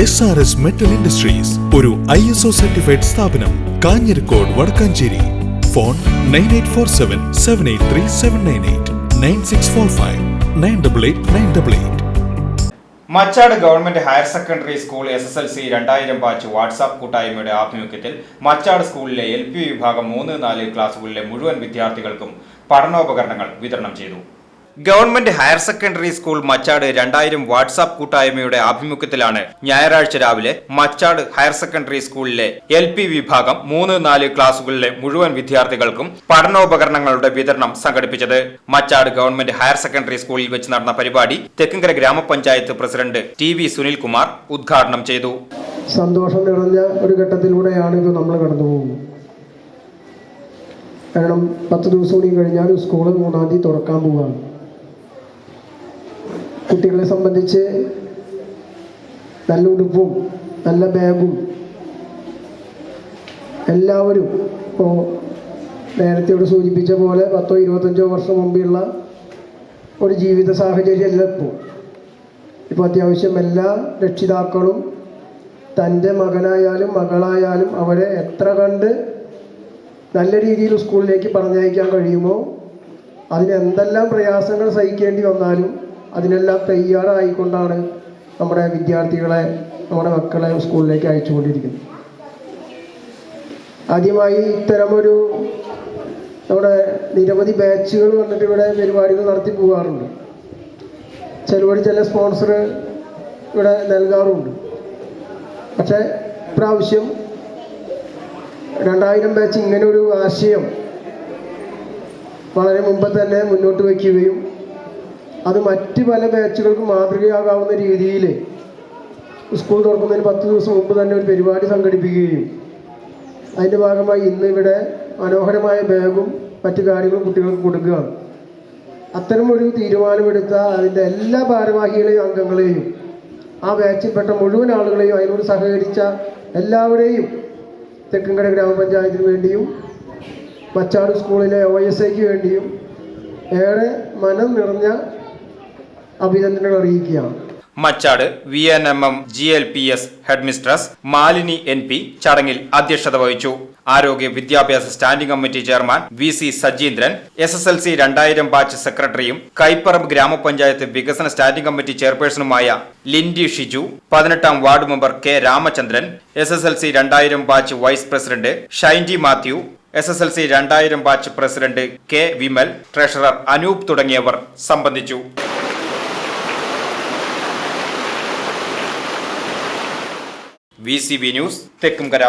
S R S metal industries ഒരു I S O certified സ്ഥാപനം Kanjirakode Wadakkanchery. Phone nine eight four seven seven eight three seven nine eight nine six four five nine double eight nine double eight Machad government higher secondary school S S L C രണ്ടായിരം batch WhatsApp കൂട്ടായ്മയുടെ ആഭിമുഖ്യത്തിൽ മച്ചാട് സ്കൂളിലെ L P വിഭാഗം മൂന്ന് നാല് ക്ലാസുകളിലെ മുഴുവൻ വിദ്യാർത്ഥികൾക്കും പഠനോപകരണങ്ങൾ വിതരണം ചെയ്തു. Government higher secondary school Machad രണ്ടായിരം വാട്സാപ്പ് കൂട്ടായ്മയുടെ ആഭിമുഖ്യത്തിലാണ് ഞായറാഴ്ച രാവിലെ മച്ചാട് ഹയർ സെക്കൻഡറി സ്കൂളിലെ എൽ പി വിഭാഗം മൂന്ന് നാല് ക്ലാസുകളിലെ മുഴുവൻ വിദ്യാർത്ഥികൾക്കും പഠനോപകരണങ്ങളുടെ വിതരണം സംഘടിപ്പിച്ചത്. മച്ചാട് ഗവൺമെന്റ് ഹയർ സെക്കൻഡറി സ്കൂളിൽ വെച്ച് നടന്ന പരിപാടി തെക്കുംകര ഗ്രാമപഞ്ചായത്ത് പ്രസിഡന്റ് ടി വി സുനിൽകുമാർ ഉദ്ഘാടനം ചെയ്തു. സന്തോഷം നിറഞ്ഞ ഒരു ഘട്ടത്തിലൂടെയാണ് ഇത് നമ്മൾ കടന്നു പോകുന്നത്. കാരണം പത്ത് ദിവസം കൂടി കഴിഞ്ഞാൽ സ്കൂൾ മൂന്നാം തീയതി തുറക്കാൻ പോവുകയാണ്. കുട്ടികളെ സംബന്ധിച്ച് നല്ല ഉടുപ്പും നല്ല ബാഗും എല്ലാവരും ഇപ്പോൾ നേരത്തെ ഇവിടെ സൂചിപ്പിച്ച പോലെ പത്തോ ഇരുപത്തഞ്ചോ വർഷം മുമ്പുള്ള ഒരു ജീവിത സാഹചര്യമല്ല ഇപ്പോൾ. ഇപ്പോൾ അത്യാവശ്യം എല്ലാ രക്ഷിതാക്കളും തന്റെ മകനായാലും മകളായാലും അവരെ എത്ര കണ്ട് നല്ല രീതിയിൽ സ്കൂളിലേക്ക് പറഞ്ഞയക്കാൻ കഴിയുമോ അതിന് എന്തെല്ലാം പ്രയാസങ്ങൾ സഹിക്കേണ്ടി വന്നാലും അതിനെല്ലാം തയ്യാറായിക്കൊണ്ടാണ് നമ്മുടെ വിദ്യാർത്ഥികളെ നമ്മുടെ മക്കളെ സ്കൂളിലേക്ക് അയച്ചുകൊണ്ടിരിക്കുന്നത്. ആദ്യമായി ഇത്തരമൊരു നമ്മുടെ നിരവധി ബാച്ചുകൾ വന്നിട്ട് ഇവിടെ പരിപാടികൾ നടത്തി പോകാറുണ്ട്. ചിലവർ ചില സ്പോൺസർ ഇവിടെ നൽകാറുണ്ട്. പക്ഷേ ഇപ്രാവശ്യം രണ്ടായിരം ബാച്ച് ഇങ്ങനെ ഒരു ആശയം വളരെ മുമ്പ് തന്നെ മുന്നോട്ട് വയ്ക്കുകയും അത് മറ്റ് പല ബാച്ചുകൾക്ക് മാതൃകയാകാവുന്ന രീതിയിൽ സ്കൂൾ തുറക്കുന്നതിന് പത്ത് ദിവസം മുമ്പ് തന്നെ ഒരു പരിപാടി സംഘടിപ്പിക്കുകയും അതിന്റെ ഭാഗമായി ഇന്ന് ഇവിടെ മനോഹരമായ ബാഗും മറ്റു കാര്യങ്ങളും കുട്ടികൾക്ക് കൊടുക്കുകയാണ്. അത്തരം ഒരു തീരുമാനമെടുത്ത അതിന്റെ എല്ലാ ഭാരവാഹികളെയും അംഗങ്ങളെയും ആ ബാച്ചിൽപ്പെട്ട മുഴുവൻ ആളുകളെയും അതിനോട് സഹകരിച്ച എല്ലാവരെയും തെക്കുംകര ഗ്രാമപഞ്ചായത്തിന് വേണ്ടിയും മച്ചാട് സ്കൂളിലെ ഒ എസ് വേണ്ടിയും ഏറെ മനം നിറഞ്ഞ അഭിനന്ദനങ്ങൾ അറിയിക്കുകയാണ്. Machad V N M M G L P S headmistress Malini N P ചടങ്ങിൽ അധ്യക്ഷത വഹിച്ചു. ആരോഗ്യ വിദ്യാഭ്യാസ standing committee chairman V C Sajeendran S S L C രണ്ടായിരം ബാച്ച് സെക്രട്ടറിയും കൈപ്പറമ്പ് ഗ്രാമപഞ്ചായത്ത് വികസന സ്റ്റാൻഡിംഗ് കമ്മിറ്റി ചെയർപേഴ്സണുമായ ലിൻഡി ഷിജു പതിനെട്ടാം ward member K Ramachandran S S L C രണ്ടായിരം batch vice president Shaindy Mathew S S L C രണ്ടായിരം batch president K Vimal treasurer Anoop തുടങ്ങിയവർ സംബന്ധിച്ചു. V news Thekkumkara